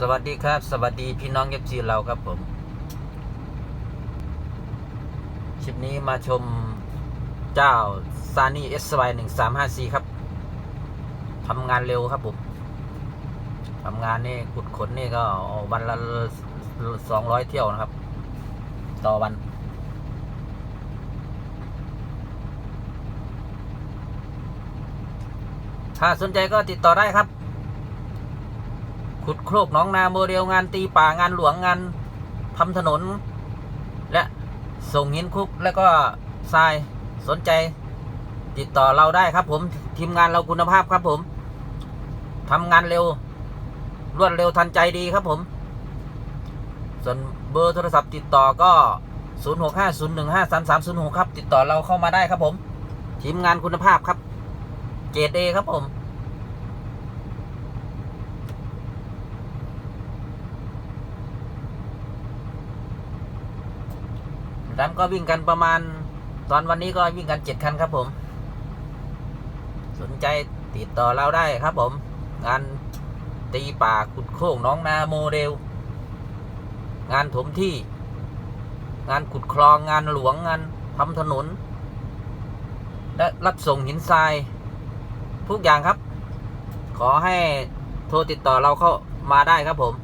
สวัสดีครับ สวัสดีพี่น้องเอฟซีเราครับผมคลิปนี้มาชมเจ้าซานี่เอสวหนึ่งสามห้าสี่ครับทำงานเร็วครับผมทำงานนี่ขุดขนนี่ก็วันละสองร้อยเที่ยวนะครับ ต่อวันถ้าสนใจก็ติดต่อได้ครับ ขุดโครกน้องนาโมเดลงานตีป่างานหลวงงานทำถนน และส่งหินคุกแล้วก็ทรายสนใจ ติดต่อเราได้ครับผมทีมงานเราคุณภาพครับผมทำงานเร็ว รวดเร็วทันใจดีครับผม ส่วนเบอร์โทรศัพท์ติดต่อก็ 0650153306 ครับ ติดต่อเราเข้ามาได้ครับผม ทีมงานคุณภาพครับเกรดเอครับผม ดันก็วิ่งกันประมาณ ตอนวันนี้ก็วิ่งกันเจ็ดคันครับผม สนใจติดต่อเราได้ครับผม งานตีป่าขุดโค้งน้องนาโมเดล งานถมที่ งานขุดคลองงานหลวงงานทำถนน และรับส่งหินทราย ทุกอย่างครับ ขอให้โทรติดต่อเราเข้ามาได้ครับผม